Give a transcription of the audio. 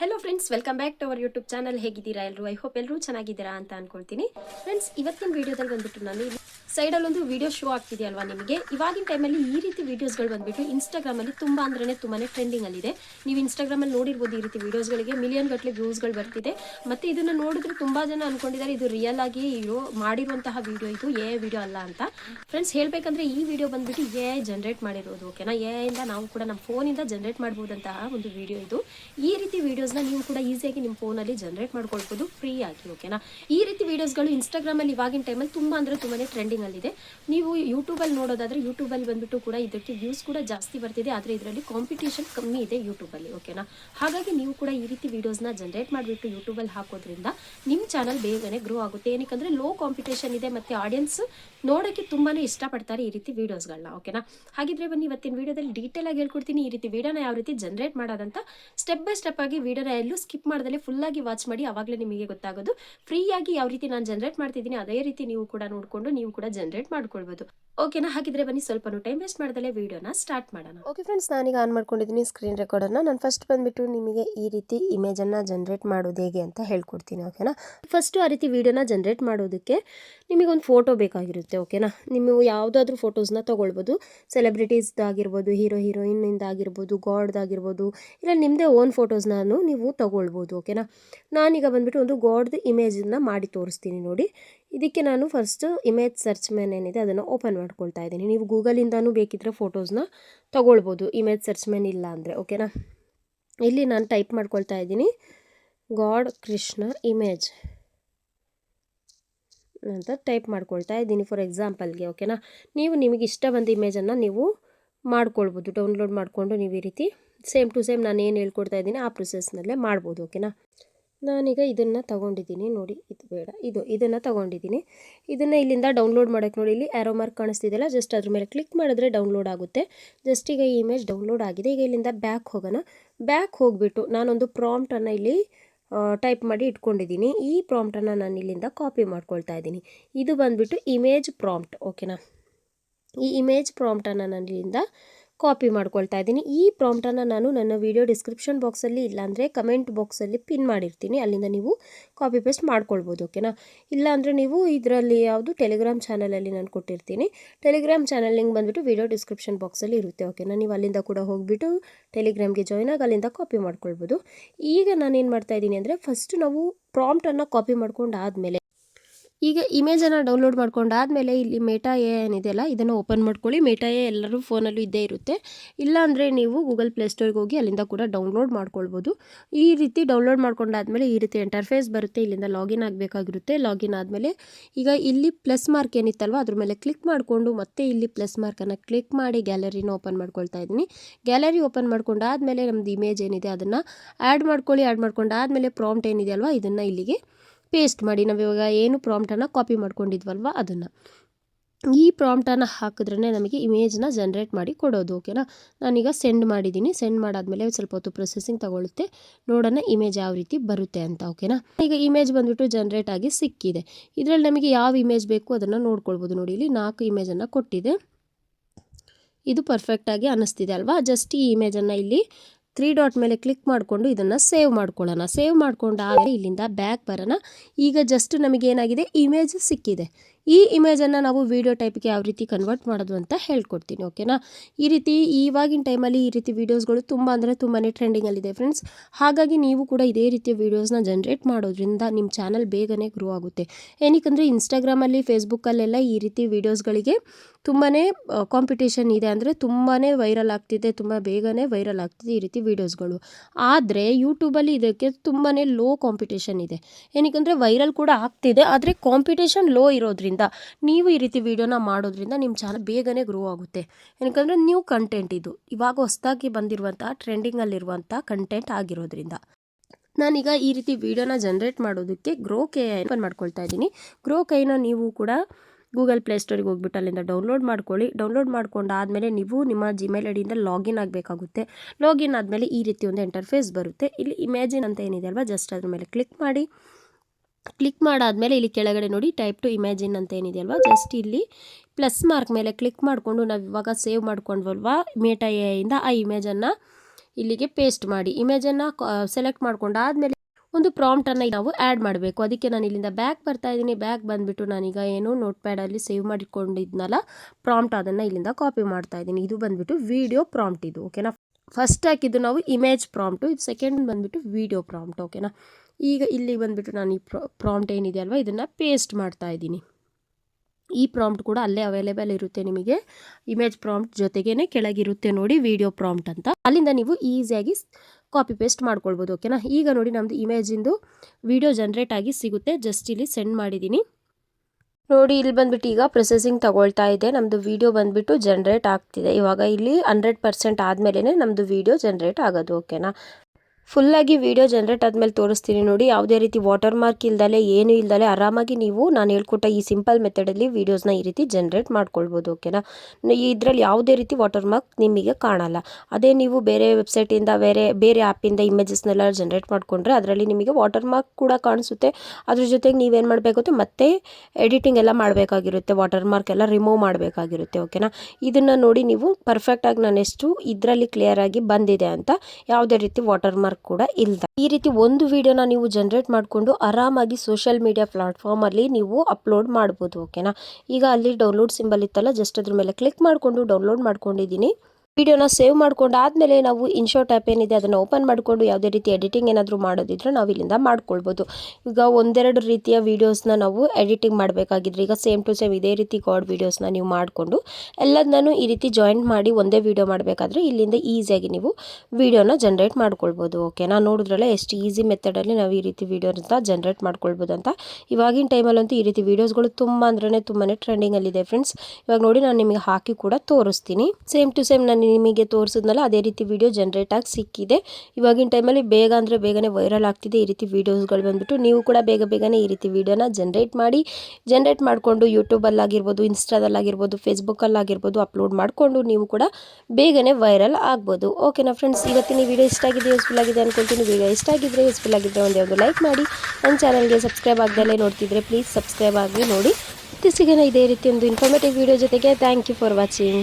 Hello friends welcome back to our YouTube channel ಹೇಗಿದ್ದೀರಾ ಎಲ್ಲರೂ I hope ಎಲ್ಲರೂ ಚೆನ್ನಾಗಿದ್ದೀರಾ ಅಂತ ಅನ್ಕೊಳ್ತೀನಿ. ಫ್ರೆಂಡ್ಸ್ ಇವತ್ತಿನ ವಿಡಿಯೋದಲ್ಲಿ ಬಂದ್ಬಿಟ್ಟು ನಾನು ಸೈಡಲ್ಲಿ ಒಂದು ವಿಡಿಯೋ ಶೋ ಆಗ್ತಿದೆಯಲ್ವಾ ನಿಮಗೆ? ಇವಾಗಿನ ಟೈಮಲ್ಲಿ ಈ ರೀತಿ ವೀಡಿಯೋಸ್ಗಳು ಬಂದ್ಬಿಟ್ಟು ಇನ್ಸ್ಟಾಗ್ರಾಮಲ್ಲಿ ತುಂಬ ಅಂದ್ರೆ ತುಂಬಾ ಟ್ರೆಂಡಿಂಗಲ್ಲಿದೆ ನೀವು ಇನ್ಸ್ಟಾಗ್ರಾಮಲ್ಲಿ ನೋಡಿರ್ಬೋದು ಈ ರೀತಿ ವೀಡಿಯೋಸ್ಗಳಿಗೆ ಮಿಲಿಯನ್ ಗಟ್ಟಲೆ ವ್ಯೂಸ್ಗಳು ಬರ್ತಿದೆ. ಮತ್ತು ಇದನ್ನು ನೋಡಿದ್ರೆ ತುಂಬ ಜನ ಅನ್ಕೊಂಡಿದ್ದಾರೆ, ಇದು ರಿಯಲ್ ಆಗಿ ಇರೋ ಮಾಡಿರುವಂತಹ ವಿಡಿಯೋ ಇದು ಎ ವಿಡಿಯೋ ಅಲ್ಲ ಅಂತ. ಫ್ರೆಂಡ್ಸ್ ಹೇಳಬೇಕಂದ್ರೆ ಈ ವಿಡಿಯೋ ಬಂದ್ಬಿಟ್ಟು ಎ ಜನರೇಟ್ ಮಾಡಿರೋದು ಓಕೆನಾ ಎ ಇಂದ ನಾವು ಕೂಡ ನಮ್ಮ ಫೋನಿಂದ ಜನರೇಟ್ ಮಾಡ್ಬೋದಂತಹ ಒಂದು ವಿಡಿಯೋ ಇದು. ಈ ರೀತಿ ವಿಡಿಯೋಸ್ನ ನೀವು ಕೂಡ ಈಸಿಯಾಗಿ ನಿಮ್ಮ ಫೋನಲ್ಲಿ ಜನರೇಟ್ ಮಾಡ್ಕೊಳ್ಬೋದು ಫ್ರೀ ಆಗಿ ಓಕೆನಾ ಈ ರೀತಿ ವೀಡಿಯೋಸ್ಗಳು ಇನ್ಸ್ಟಾಗ್ರಾಮಲ್ಲಿ ಇವಾಗಿನ ಟೈಮಲ್ಲಿ ತುಂಬ ಅಂದರೆ ತುಂಬಾ ಟ್ರೆಂಡಿಂಗಲ್ಲಿದೆ ನೀವು ಯೂಟ್ಯೂಬಲ್ಲಿ ನೋಡೋದಾದರೆ ಯೂಟ್ಯೂಬಲ್ಲಿ ಬಂದ್ಬಿಟ್ಟು ಕೂಡ ಇದಕ್ಕೆ ವ್ಯೂಸ್ ಕೂಡ ಜಾಸ್ತಿ ಬರ್ತಿದೆ, ಆದರೆ ಇದರಲ್ಲಿ ಕಾಂಪಿಟೇಷನ್ ಕಮ್ಮಿ ಇದೆ ಯೂಟ್ಯೂಬಲ್ಲಿ ಓಕೆನಾ ಹಾಗಾಗಿ ನೀವು ಕೂಡ ಈ ರೀತಿ ವೀಡಿಯೋಸ್ನ ಜನರೇಟ್ ಮಾಡಿಬಿಟ್ಟು ಯೂಟ್ಯೂಬಲ್ಲಿ ಹಾಕೋದ್ರಿಂದ ನಿಮ್ಮ ಚಾನಲ್ ಬೇಗನೆ ಗ್ರೋ ಆಗುತ್ತೆ. ಏನಕ್ಕೆ ಲೋ ಕಾಂಪಿಟೇಷನ್ ಇದೆ ಮತ್ತು ಆಡಿಯನ್ಸ್ ನೋಡೋಕ್ಕೆ ತುಂಬಾ ಇಷ್ಟಪಡ್ತಾರೆ ಈ ರೀತಿ ವೀಡಿಯೋಸ್ಗಳನ್ನ ಓಕೆನಾ ಹಾಗಿದ್ರೆ ಬನ್ನಿ, ಇವತ್ತಿನ ವೀಡಿಯೋದಲ್ಲಿ ಡೀಟೇಲ್ ಆಗಿ ಹೇಳ್ಕೊಡ್ತೀನಿ, ಈ ರೀತಿ ವೀಡಿಯೋನ ಯಾವ ರೀತಿ ಜನರೇಟ್ ಮಾಡೋದಂತ ಸ್ಟೆಪ್ ಬೈ ಸ್ಟೆಪ್ ಆಗಿ ವಿಡಿಯೋನ ಎಲ್ಲೂ ಸ್ಕಿಪ್ ಫುಲ್ ಫುಲ್ಲಾಗಿ ವಾಚ್ ಮಾಡಿ ಅವಾಗಲೇ ನಿಮಗೆ ಗೊತ್ತಾಗೋದು. ಫ್ರೀಯಾಗಿ ಯಾವ ರೀತಿ ನಾನು ಜನರೇಟ್ ಮಾಡ್ತಿದ್ದೀನಿ, ಅದೇ ರೀತಿ ನೀವು ಕೂಡ ನೋಡಿಕೊಂಡು ನೀವು ಕೂಡ ಜನರೇಟ್ ಮಾಡ್ಕೊಳ್ಬೋದು. ಓಕೆನಾ ಹಾಗಿದ್ರೆ ಬನ್ನಿ ಸ್ವಲ್ಪ ಟೈಮ್ ವೇಸ್ಟ್ ಮಾಡ್ದಲೇ ವಿಡಿಯೋನ ಸ್ಟಾರ್ಟ್ ಮಾಡೋಣ. ಓಕೆ ಫ್ರೆಂಡ್ಸ್ ನಾನೀಗ ಆನ್ ಮಾಡ್ಕೊಂಡಿದ್ದೀನಿ ಸ್ಕ್ರೀನ್ ರೆಕಾರ್ಡನ್ನು ನಾನು ಫಸ್ಟ್ ಬಂದುಬಿಟ್ಟು ನಿಮಗೆ ಈ ರೀತಿ ಇಮೇಜನ್ನು ಜನರೇಟ್ ಮಾಡೋದು ಹೇಗೆ ಅಂತ ಹೇಳ್ಕೊಡ್ತೀನಿ ಓಕೆನಾ ಫಸ್ಟು ಆ ರೀತಿ ವಿಡಿಯೋನ ಜನರೇಟ್ ಮಾಡೋದಕ್ಕೆ ನಿಮಗೊಂದು ಫೋಟೋ ಬೇಕಾಗಿರುತ್ತೆ ಓಕೆನಾ ನೀವು ಯಾವುದಾದ್ರೂ ಫೋಟೋಸ್ನ ತೊಗೊಳ್ಬೋದು. ಸೆಲೆಬ್ರಿಟೀಸ್ದಾಗಿರ್ಬೋದು ಹೀರೋ ಹೀರೋಯಿನ್ನಿಂದಾಗಿರ್ಬೋದು ಗಾಡ್ದಾಗಿರ್ಬೋದು ಇಲ್ಲ ನಿಮ್ಮದೇ ಓನ್ ಫೋಟೋಸ್ನಾನು ನೀವು ತಗೊಳ್ಬೋದು, ಓಕೆನಾ? ನಾನೀಗ ಬಂದುಬಿಟ್ಟು ಒಂದು ಗಾಡ್ದ ಇಮೇಜನ್ನ ಮಾಡಿ ತೋರಿಸ್ತೀನಿ ನೋಡಿ. ಇದಕ್ಕೆ ನಾನು ಫಸ್ಟ್ ಇಮೇಜ್ ಸರ್ಚ್ ಮ್ಯಾನ್ ಏನಿದೆ ಅದನ್ನು ಓಪನ್ ಮಾಡ್ಕೊಳ್ತಾ ಇದ್ದೀನಿ. ನೀವು ಗೂಗಲಿಂದನೂ ಬೇಕಿದ್ರೆ ಫೋಟೋಸ್ನ ತೊಗೊಳ್ಬೋದು ಇಮೇಜ್ ಸರ್ಚ್ ಮ್ಯಾನ್ ಇಲ್ಲ ಅಂದರೆ, ಓಕೆನಾ? ಇಲ್ಲಿ ನಾನು ಟೈಪ್ ಮಾಡ್ಕೊಳ್ತಾ ಇದ್ದೀನಿ, ಗಾಡ್ ಕೃಷ್ಣ ಇಮೇಜ್ ಅಂತ ಟೈಪ್ ಮಾಡ್ಕೊಳ್ತಾ ಇದ್ದೀನಿ ಫಾರ್ ಎಕ್ಸಾಂಪಲ್ಗೆ ಓಕೆನಾ? ನೀವು ನಿಮಗೆ ಇಷ್ಟ ಬಂದ ಇಮೇಜನ್ನು ನೀವು ಮಾಡ್ಕೊಳ್ಬೋದು ಡೌನ್ಲೋಡ್ ಮಾಡಿಕೊಂಡು ನೀವು ಈ ರೀತಿ ಸೇಮ್ ಟು ಸೇಮ್ ನಾನು ಏನು ಹೇಳ್ಕೊಡ್ತಾ ಇದ್ದೀನಿ, ಆ ಪ್ರೊಸೆಸ್ನಲ್ಲೇ ಮಾಡ್ಬೋದು ಓಕೆನಾ ನಾನೀಗ ಇದನ್ನು ತಗೊಂಡಿದ್ದೀನಿ, ನೋಡಿ, ಇದು ಬೇಡ, ಇದು, ಇದನ್ನು ತಗೊಂಡಿದ್ದೀನಿ. ಇದನ್ನು ಇಲ್ಲಿಂದ ಡೌನ್ಲೋಡ್ ಮಾಡೋಕ್ಕೆ ನೋಡಿ, ಇಲ್ಲಿ ಆ್ಯರೋ ಮಾರ್ಕ್ ಕಾಣಿಸ್ತಿದೆಯಲ್ಲ ಜಸ್ಟ್ ಅದ್ರ ಮೇಲೆ ಕ್ಲಿಕ್ ಮಾಡಿದ್ರೆ ಡೌನ್ಲೋಡ್ ಆಗುತ್ತೆ. ಜಸ್ಟ್ ಈಗ ಈ ಇಮೇಜ್ ಡೌನ್ಲೋಡ್ ಆಗಿದೆ, ಈಗ ಇಲ್ಲಿಂದ ಬ್ಯಾಕ್ ಹೋಗೋಣ. ಬ್ಯಾಕ್ ಹೋಗಿಬಿಟ್ಟು ನಾನೊಂದು ಪ್ರಾಂಪ್ಟನ್ನು ಇಲ್ಲಿ ಟೈಪ್ ಮಾಡಿ ಇಟ್ಕೊಂಡಿದ್ದೀನಿ. ಈ ಪ್ರಾಂಪ್ಟನ್ನು ನಾನು ಇಲ್ಲಿಂದ ಕಾಪಿ ಮಾಡ್ಕೊಳ್ತಾ ಇದ್ದೀನಿ. ಇದು ಬಂದುಬಿಟ್ಟು ಇಮೇಜ್ ಪ್ರಾಂಪ್ಟ್ ಓಕೆನಾ ಈ ಇಮೇಜ್ ಪ್ರಾಂಪ್ಟನ್ನು ನಾನು ಇಲ್ಲಿಂದ ಕಾಪಿ ಮಾಡ್ಕೊಳ್ತಾ ಇದ್ದೀನಿ. ಈ ಪ್ರಾಂಪ್ಟನ್ನು ನಾನು ನನ್ನ ವಿಡಿಯೋ ಡಿಸ್ಕ್ರಿಪ್ಷನ್ ಬಾಕ್ಸಲ್ಲಿ ಇಲ್ಲಾಂದರೆ ಕಮೆಂಟ್ ಬಾಕ್ಸಲ್ಲಿ ಪಿನ್ ಮಾಡಿರ್ತೀನಿ. ಅಲ್ಲಿಂದ ನೀವು ಕಾಪಿ ಪೇಸ್ಟ್ ಮಾಡ್ಕೊಳ್ಬೋದು ಓಕೆನಾ ಇಲ್ಲಾಂದರೆ ನೀವು ಇದರಲ್ಲಿ ಯಾವುದು ಟೆಲಿಗ್ರಾಮ್ ಚಾನಲಲ್ಲಿ ನಾನು ಕೊಟ್ಟಿರ್ತೀನಿ. ಟೆಲಿಗ್ರಾಮ್ ಚಾನಲ್ ಲಿಂಕ್ ಬಂದುಬಿಟ್ಟು ವಿಡಿಯೋ ಡಿಸ್ಕ್ರಿಪ್ಷನ್ ಬಾಕ್ಸಲ್ಲಿ ಇರುತ್ತೆ ಓಕೆನಾ ನೀವು ಅಲ್ಲಿಂದ ಕೂಡ ಹೋಗಿಬಿಟ್ಟು ಟೆಲಿಗ್ರಾಮ್ಗೆ ಜಾಯ್ನ್ ಆಗಿ ಅಲ್ಲಿಂದ ಕಾಪಿ ಮಾಡ್ಕೊಳ್ಬೋದು. ಈಗ ನಾನೇನು ಮಾಡ್ತಾ ಇದ್ದೀನಿ ಅಂದರೆ ಫಸ್ಟ್ ನಾವು ಪ್ರಾಂಪ್ಟನ್ನು ಕಾಪಿ ಮಾಡ್ಕೊಂಡು ಆದಮೇಲೆ ಈಗ ಇಮೇಜನ್ನು ಡೌನ್ಲೋಡ್ ಮಾಡ್ಕೊಂಡಾದಮೇಲೆ ಇಲ್ಲಿ ಮೇಟಾ ಎ ಏನಿದೆಯಲ್ಲ, ಇದನ್ನು ಓಪನ್ ಮಾಡ್ಕೊಳ್ಳಿ. ಮೇಟಾ ಎ ಎಲ್ಲರೂ ಫೋನಲ್ಲೂ ಇದ್ದೇ ಇರುತ್ತೆ. ಇಲ್ಲಾಂದರೆ ನೀವು ಗೂಗಲ್ ಪ್ಲೇ ಸ್ಟೋರ್ಗೆ ಹೋಗಿ ಅಲ್ಲಿಂದ ಕೂಡ ಡೌನ್ಲೋಡ್ ಮಾಡ್ಕೊಳ್ಬೋದು. ಈ ರೀತಿ ಡೌನ್ಲೋಡ್ ಮಾಡ್ಕೊಂಡಾದಮೇಲೆ ಈ ರೀತಿ ಇಂಟರ್ಫೇಸ್ ಬರುತ್ತೆ. ಇಲ್ಲಿಂದ ಲಾಗಿನ್ ಆಗಬೇಕಾಗಿರುತ್ತೆ. ಲಾಗಿನ್ ಆದಮೇಲೆ ಈಗ ಇಲ್ಲಿ ಪ್ಲಸ್ ಮಾರ್ಕ್ ಏನಿತ್ತಲ್ವ, ಅದ್ರ ಮೇಲೆ ಕ್ಲಿಕ್ ಮಾಡಿಕೊಂಡು ಮತ್ತೆ ಇಲ್ಲಿ ಪ್ಲಸ್ ಮಾರ್ಕನ್ನು ಕ್ಲಿಕ್ ಮಾಡಿ ಗ್ಯಾಲರಿನ ಓಪನ್ ಮಾಡ್ಕೊಳ್ತಾ ಇದ್ದೀನಿ. ಗ್ಯಾಲರಿ ಓಪನ್ ಮಾಡ್ಕೊಂಡಾದಮೇಲೆ ನಮ್ಮದು ಇಮೇಜ್ ಏನಿದೆ, ಅದನ್ನು ಆ್ಯಡ್ ಮಾಡ್ಕೊಳ್ಳಿ. ಆ್ಯಡ್ ಮಾಡ್ಕೊಂಡಾದಮೇಲೆ ಪ್ರಾಂಪ್ಟ್ ಏನಿದೆ ಅಲ್ವಾ, ಇದನ್ನು ಇಲ್ಲಿಗೆ ಪೇಸ್ಟ್ ಮಾಡಿ ನಾವು ಇವಾಗ ಏನು ಪ್ರಾಂಪ್ಟನ್ನು ಕಾಪಿ ಮಾಡ್ಕೊಂಡಿದ್ವಲ್ವ ಅದನ್ನು. ಈ ಪ್ರಾಂಪ್ಟನ್ನು ಹಾಕಿದ್ರೇ ನಮಗೆ ಇಮೇಜ್ನ ಜನ್ರೇಟ್ ಮಾಡಿ ಕೊಡೋದು ಓಕೆನಾ ನಾನೀಗ ಸೆಂಡ್ ಮಾಡಿದ್ದೀನಿ ಸೆಂಡ್ ಮಾಡಾದಮೇಲೆ ಸ್ವಲ್ಪ ಹೊತ್ತು ಪ್ರೊಸೆಸಿಂಗ್ ತಗೊಳುತ್ತೆ. ನೋಡೋಣ ಇಮೇಜ್ ಯಾವ ರೀತಿ ಬರುತ್ತೆ ಅಂತ ಓಕೆನಾ ಈಗ ಇಮೇಜ್ ಬಂದುಬಿಟ್ಟು ಜನ್ರೇಟ್ ಆಗಿ ಸಿಕ್ಕಿದೆ. ಇದರಲ್ಲಿ ನಮಗೆ ಯಾವ ಇಮೇಜ್ ಬೇಕು ಅದನ್ನು ನೋಡ್ಕೊಳ್ಬೋದು ನೋಡಿ. ಇಲ್ಲಿ ನಾಲ್ಕು ಇಮೇಜನ್ನು ಕೊಟ್ಟಿದೆ. ಇದು ಪರ್ಫೆಕ್ಟಾಗಿ ಅನ್ನಿಸ್ತಿದೆ ಅಲ್ವಾ? ಜಸ್ಟ್ ಈ ಇಮೇಜನ್ನು ಇಲ್ಲಿ ತ್ರೀ ಡಾಟ್ ಮೇಲೆ ಕ್ಲಿಕ್ ಮಾಡಿಕೊಂಡು ಇದನ್ನು ಸೇವ್ ಮಾಡ್ಕೊಳ್ಳೋಣ. ಸೇವ್ ಮಾಡಿಕೊಂಡು ಆಮೇಲೆ ಇಲ್ಲಿಂದ ಬ್ಯಾಕ್ ಬರೋಣ. ಈಗ ಜಸ್ಟ್ ನಮಗೇನಾಗಿದೆ? ಇಮೇಜ್ ಸಿಕ್ಕಿದೆ. ಈ ಇಮೇಜನ್ನು ನಾವು ವೀಡಿಯೋ ಟೈಪ್ಗೆ ಯಾವ ರೀತಿ ಕನ್ವರ್ಟ್ ಮಾಡೋದು ಅಂತ ಹೇಳ್ಕೊಡ್ತೀನಿ ಓಕೆನಾ ಈ ರೀತಿ ಇವಾಗಿನ ಟೈಮಲ್ಲಿ ಈ ರೀತಿ ವೀಡಿಯೋಸ್ಗಳು ತುಂಬ ಅಂದರೆ ತುಂಬಾ ಟ್ರೆಂಡಿಂಗಲ್ಲಿದೆ ಫ್ರೆಂಡ್ಸ್ ಹಾಗಾಗಿ ನೀವು ಕೂಡ ಇದೇ ರೀತಿಯ ವೀಡಿಯೋಸ್ನ ಜನ್ರೇಟ್ ಮಾಡೋದ್ರಿಂದ ನಿಮ್ಮ ಚಾನಲ್ ಬೇಗನೆ ಗ್ರೋ ಆಗುತ್ತೆ. ಏನಕ್ಕಂದರೆ ಇನ್ಸ್ಟಾಗ್ರಾಮಲ್ಲಿ ಫೇಸ್ಬುಕ್ಕಲ್ಲೆಲ್ಲ ಈ ರೀತಿ ವೀಡಿಯೋಸ್ಗಳಿಗೆ ತುಂಬಾ ಕಾಂಪಿಟೇಷನ್ ಇದೆ ಅಂದರೆ ತುಂಬಾ ವೈರಲ್ ಆಗ್ತಿದೆ, ತುಂಬ ಬೇಗನೆ ವೈರಲ್ ಆಗ್ತಿದೆ ಈ ರೀತಿ ವೀಡಿಯೋಸ್ಗಳು ಆದರೆ ಯೂಟ್ಯೂಬಲ್ಲಿ ಇದಕ್ಕೆ ತುಂಬಾ ಲೋ ಕಾಂಪಿಟೇಷನ್ ಇದೆ. ಏನಕ್ಕಂದರೆ ವೈರಲ್ ಕೂಡ ಆಗ್ತಿದೆ, ಆದರೆ ಕಾಂಪಿಟೇಷನ್ ಲೋ ಇರೋದ್ರಿಂದ ನೀವು ಈ ರೀತಿ ವೀಡಿಯೋನ ಮಾಡೋದ್ರಿಂದ ನಿಮ್ಮ ಚಾನಲ್ ಬೇಗನೆ ಗ್ರೋ ಆಗುತ್ತೆ. ಏನಕ್ಕಂದರೆ ನ್ಯೂ ಕಂಟೆಂಟ್ ಇದು. ಇವಾಗ ಹೊಸದಾಗಿ ಬಂದಿರುವಂಥ ಟ್ರೆಂಡಿಂಗಲ್ಲಿರುವಂಥ ಕಂಟೆಂಟ್ ಆಗಿರೋದ್ರಿಂದ. ನಾನೀಗ ಈ ರೀತಿ ವೀಡಿಯೋನ ಜನ್ರೇಟ್ ಮಾಡೋದಕ್ಕೆ ಗ್ರೋ ಕೆ ಓಪನ್ ಮಾಡ್ಕೊಳ್ತಾ ಇದ್ದೀನಿ. ಗ್ರೋ ಕೈನ ನೀವು ಕೂಡ ಗೂಗಲ್ ಪ್ಲೇಸ್ಟೋರಿಗೆ ಹೋಗ್ಬಿಟ್ಟು ಅಲ್ಲಿಂದ ಡೌನ್ಲೋಡ್ ಮಾಡ್ಕೊಳ್ಳಿ. ಡೌನ್ಲೋಡ್ ಮಾಡ್ಕೊಂಡು ಆದಮೇಲೆ ನೀವು ನಿಮ್ಮ ಜಿಮೇಲ್ ಐ ಡಿಯಿಂದ ಲಾಗಿನ್ ಆಗಬೇಕಾಗುತ್ತೆ. ಲಾಗಿನ್ ಆದಮೇಲೆ ಈ ರೀತಿ ಒಂದು ಇಂಟರ್ಫೇಸ್ ಬರುತ್ತೆ. ಇಲ್ಲಿ ಇಮ್ಯಾಜಿನ್ ಅಂತ ಏನಿದೆ ಅಲ್ವಾ? ಜಸ್ಟ್ ಅದ್ರ ಮೇಲೆ ಕ್ಲಿಕ್ ಮಾಡಿ. ಕ್ಲಿಕ್ ಮಾಡಾದಮೇಲೆ ಇಲ್ಲಿ ಕೆಳಗಡೆ ನೋಡಿ ಟೈಪ್ ಟು ಇಮ್ಯಾಜಿನ್ ಅಂತ ಏನಿದೆ ಅಲ್ವಾ? ಜಸ್ಟ್ ಇಲ್ಲಿ ಪ್ಲಸ್ ಮಾರ್ಕ್ ಮೇಲೆ ಕ್ಲಿಕ್ ಮಾಡಿಕೊಂಡು ನಾವು ಇವಾಗ ಸೇವ್ ಮಾಡ್ಕೊಂಡ್ವಲ್ವಾ? ಮೇಟಾ ಇಂದ ಆ ಇಮೇಜನ್ನು ಇಲ್ಲಿಗೆ ಪೇಸ್ಟ್ ಮಾಡಿ. ಇಮೇಜನ್ನು ಸೆಲೆಕ್ಟ್ ಮಾಡ್ಕೊಂಡು ಆದಮೇಲೆ ಒಂದು ಪ್ರಾಂಪ್ಟನ್ನು ನಾವು ಆ್ಯಡ್ ಮಾಡಬೇಕು. ಅದಕ್ಕೆ ನಾನು ಇಲ್ಲಿಂದ ಬ್ಯಾಕ್ ಬರ್ತಾ ಇದ್ದೀನಿ ಬ್ಯಾಕ್ ಬಂದುಬಿಟ್ಟು ನಾನೀಗ ಏನು ನೋಟ್ ಪ್ಯಾಡಲ್ಲಿ ಸೇವ್ ಮಾಡಿಕೊಂಡಿದ್ನಲ್ಲ ಪ್ರಾಂಪ್ಟ್ ಅದನ್ನು ಇಲ್ಲಿಂದ ಕಾಪಿ ಮಾಡ್ತಾ ಇದ್ದೀನಿ ಇದು ಬಂದುಬಿಟ್ಟು ವಿಡಿಯೋ ಪ್ರಾಂಪ್ಟ್ ಇದು ಓಕೆನಾ ಫಸ್ಟ್ ಹಾಕಿದ್ದು ನಾವು ಇಮೇಜ್ ಪ್ರಾಂಪ್ಟು ಇದು ಸೆಕೆಂಡ್ ಬಂದುಬಿಟ್ಟು ವಿಡಿಯೋ ಪ್ರಾಂಪ್ಟ್ ಓಕೆನಾ ಈಗ ಇಲ್ಲಿ ಬಂದುಬಿಟ್ಟು ನಾನು ಈ ಪ್ರಾಂಪ್ಟ್ ಏನಿದೆ ಅಲ್ವಾ, ಇದನ್ನು ಪೇಸ್ಟ್ ಮಾಡ್ತಾ ಇದ್ದೀನಿ. ಈ ಪ್ರಾಂಪ್ಟ್ ಕೂಡ ಅಲ್ಲೇ ಅವೈಲೇಬಲ್ ಇರುತ್ತೆ ನಿಮಗೆ. ಇಮೇಜ್ ಪ್ರಾಂಪ್ಟ್ ಜೊತೆಗೇನೆ ಕೆಳಗಿರುತ್ತೆ ನೋಡಿ ವಿಡಿಯೋ ಪ್ರಾಂಪ್ಟ್ ಅಂತ. ಅಲ್ಲಿಂದ ನೀವು ಈಸಿಯಾಗಿ ಕಾಪಿ ಪೇಸ್ಟ್ ಮಾಡ್ಕೊಳ್ಬೋದು ಓಕೆನಾ ಈಗ ನೋಡಿ ನಮ್ಮದು ಇಮೇಜಿಂದು ವಿಡಿಯೋ ಜನ್ರೇಟ್ ಆಗಿ ಸಿಗುತ್ತೆ. ಜಸ್ಟ್ ಇಲ್ಲಿ ಸೆಂಡ್ ಮಾಡಿದ್ದೀನಿ. ನೋಡಿ, ಇಲ್ಲಿ ಬಂದ್ಬಿಟ್ಟು ಈಗ ಪ್ರೊಸೆಸಿಂಗ್ ತಗೊಳ್ತಾ ಇದೆ. ನಮ್ಮದು ವಿಡಿಯೋ ಬಂದುಬಿಟ್ಟು ಜನ್ರೇಟ್ ಆಗ್ತಿದೆ. ಇವಾಗ ಇಲ್ಲಿ ಹಂಡ್ರೆಡ್ ಪರ್ಸೆಂಟ್ ಆದಮೇಲೆ ನಮ್ಮದು ವಿಡಿಯೋ ಜನ್ರೇಟ್ ಆಗೋದು ಓಕೆನಾ ಫುಲ್ಲಾಗಿ ವಿಡಿಯೋ ಜನ್ರೇಟ್ ಆದಮೇಲೆ ತೋರಿಸ್ತೀನಿ ನೋಡಿ. ಯಾವುದೇ ರೀತಿ ವಾಟರ್ ಮಾರ್ಕ್ ಇಲ್ದಲೆ, ಏನು ಇಲ್ದಲೆ, ಆರಾಮಾಗಿ ನೀವು ನಾನು ಹೇಳ್ಕೊಟ್ಟ ಈ ಸಿಂಪಲ್ ಮೆಥಡಲ್ಲಿ ವೀಡಿಯೋಸ್ನ ಈ ರೀತಿ ಜನ್ರೇಟ್ ಮಾಡ್ಕೊಳ್ಬೋದು ಓಕೆನಾ ಇದರಲ್ಲಿ ಯಾವುದೇ ರೀತಿ ವಾಟರ್ ಮಾರ್ಕ್ ನಿಮಗೆ ಕಾಣಲ್ಲ. ಅದೇ ನೀವು ಬೇರೆ ವೆಬ್ಸೈಟಿಂದ ಬೇರೆ ಬೇರೆ ಆ್ಯಪಿಂದ ಇಮೇಜಸ್ನೆಲ್ಲ ಜನ್ರೇಟ್ ಮಾಡಿಕೊಂಡ್ರೆ ಅದರಲ್ಲಿ ನಿಮಗೆ ವಾಟರ್ ಮಾರ್ಕ್ ಕೂಡ ಕಾಣಿಸುತ್ತೆ. ಅದ್ರ ಜೊತೆಗೆ ನೀವೇನು ಮಾಡಬೇಕಾಗುತ್ತೆ ಮತ್ತೆ ಎಡಿಟಿಂಗ್ ಎಲ್ಲ ಮಾಡಬೇಕಾಗಿರುತ್ತೆ. ವಾಟರ್ ಮಾರ್ಕ್ ಎಲ್ಲ ರಿಮೂವ್ ಮಾಡಬೇಕಾಗಿರುತ್ತೆ ಓಕೆನಾ ಇದನ್ನು ನೋಡಿ ನೀವು ಪರ್ಫೆಕ್ಟಾಗಿ ನಾನು ಎಷ್ಟು ಇದರಲ್ಲಿ ಕ್ಲಿಯರಾಗಿ ಬಂದಿದೆ ಅಂತ ಯಾವುದೇ ರೀತಿ ವಾಟರ್ ಮಾರ್ಕ್ ಕೂಡ ಇಲ್ಲ ಈ ರೀತಿ ಒಂದು ವಿಡಿಯೋನ ನೀವು ಜನರೇಟ್ ಮಾಡಿಕೊಂಡು ಆರಾಮಾಗಿ ಸೋಷಿಯಲ್ ಮೀಡಿಯಾ ಪ್ಲಾಟ್ಫಾರ್ಮ್ ಅಲ್ಲಿ ನೀವು ಅಪ್ಲೋಡ್ ಮಾಡ್ಬೋದು ಓಕೆನಾ ಈಗ ಅಲ್ಲಿ ಡೌನ್ಲೋಡ್ ಸಿಂಬಲ್ ಇತ್ತಲ್ಲ ಜಸ್ಟ್ ಅದ್ರ ಮೇಲೆ ಕ್ಲಿಕ್ ಮಾಡಿಕೊಂಡು ಡೌನ್ಲೋಡ್ ಮಾಡ್ಕೊಂಡಿದ್ದೀನಿ. ವಿಡಿಯೋನ ಸೇವ್ ಮಾಡ್ಕೊಂಡು ಆದಮೇಲೆ ನಾವು ಇನ್ಶಾಟ್ ಆ್ಯಪ್ ಏನಿದೆ ಅದನ್ನು ಓಪನ್ ಮಾಡಿಕೊಂಡು ಯಾವುದೇ ರೀತಿ ಎಡಿಟಿಂಗ್ ಏನಾದರೂ ಮಾಡೋದಿದ್ರೆ ನಾವು ಇಲ್ಲಿಂದ ಮಾಡ್ಕೊಳ್ಬೋದು. ಈಗ ಒಂದೆರಡು ರೀತಿಯ ವೀಡಿಯೋಸ್ನ ನಾವು ಎಡಿಟಿಂಗ್ ಮಾಡಬೇಕಾಗಿದ್ರೆ ಈಗ ಸೇಮ್ ಟು ಸೇಮ್ ಇದೇ ರೀತಿ ಗಾಡ್ ವೀಡಿಯೋಸ್ನ ನೀವು ಮಾಡಿಕೊಂಡು ಎಲ್ಲದನ್ನೂ ಈ ರೀತಿ ಜಾಯಿಂಟ್ ಮಾಡಿ ಒಂದೇ ವೀಡಿಯೋ ಮಾಡಬೇಕಾದ್ರೆ ಇಲ್ಲಿಂದ ಈಸಿಯಾಗಿ ನೀವು ವೀಡಿಯೋನ ಜನ್ರೇಟ್ ಮಾಡ್ಕೊಳ್ಬೋದು. ನಾನು ನೋಡಿದ್ರಲ್ಲ ಎಷ್ಟು ಈಸಿ ಮೆಥಡಲ್ಲಿ ನಾವು ಈ ರೀತಿ ವೀಡಿಯೋನ ಜನ್ರೇಟ್ ಮಾಡ್ಕೊಳ್ಬೋದು ಅಂತ. ಇವಾಗಿನ ಟೈಮಲ್ಲಂತೂ ಈ ರೀತಿ ವೀಡಿಯೋಸ್ಗಳು ತುಂಬ ಅಂದ್ರೆ ತುಂಬಾ ಟ್ರೆಂಡಿಂಗಲ್ಲಿದೆ ಫ್ರೆಂಡ್ಸ್. ಇವಾಗ ನೋಡಿ ನಾನು ನಿಮಗೆ ಹಾಕಿ ಕೂಡ ತೋರಿಸ್ತೀನಿ. ಸೇಮ್ ಟು ಸೇಮ್ ನಾನು ನಿಮಗೆ ತೋರಿಸಿದ್ನಲ್ಲ, ಅದೇ ರೀತಿ ವಿಡಿಯೋ ಜನ್ರೇಟ್ ಆಗಿ ಸಿಕ್ಕಿದೆ. ಇವಾಗಿನ ಟೈಮಲ್ಲಿ ಬೇಗ ಅಂದರೆ ಬೇಗನೆ ವೈರಲ್ ಆಗ್ತಿದೆ ಈ ರೀತಿ ವೀಡಿಯೋಸ್ಗಳು ಬಂದುಬಿಟ್ಟು. ನೀವು ಕೂಡ ಬೇಗ ಬೇಗನೆ ಈ ರೀತಿ ವೀಡಿಯೋನ ಜನ್ರೇಟ್ ಮಾಡಿ ಜನ್ರೇಟ್ ಮಾಡಿಕೊಂಡು ಯೂಟ್ಯೂಬಲ್ಲಾಗಿರ್ಬೋದು ಇನ್ಸ್ಟಾದಲ್ಲಾಗಿರ್ಬೋದು ಫೇಸ್ಬುಕ್ಕಲ್ಲಾಗಿರ್ಬೋದು ಅಪ್ಲೋಡ್ ಮಾಡಿಕೊಂಡು ನೀವು ಕೂಡ ಬೇಗನೆ ವೈರಲ್ ಆಗ್ಬೋದು. ಓಕೆನಾ ಫ್ರೆಂಡ್ಸ್ ಇವತ್ತಿನ ವಿಡಿಯೋ ಇಷ್ಟ ಆಗಿದೆ ಯೂಸ್ಫುಲ್ ಆಗಿದೆ ಅಂದ್ಕೊಳ್ತೀನಿ ವಿಡಿಯೋ ಇಷ್ಟ ಆಗಿದ್ರೆ ಯೂಸ್ಫುಲ್ ಆಗಿದ್ದರೆ ಒಂದು ಒಂದು ಲೈಕ್ ಮಾಡಿ. ನನ್ನ ಚಾನಲ್ಗೆ ಸಬ್ಸ್ಕ್ರೈಬ್ ಆಗದಲ್ಲೇ ನೋಡ್ತಿದ್ರೆ ಪ್ಲೀಸ್ ಸಬ್ಸ್ಕ್ರೈಬ್ ಆಗಿ ನೋಡಿ. ಇತ್ತೀಚೆಗೆ ಇದೇ ರೀತಿ ಒಂದು ಇನ್ಫಾರ್ಮೇಟಿವ್ ವಿಡಿಯೋ ಜೊತೆಗೆ. Thank you for watching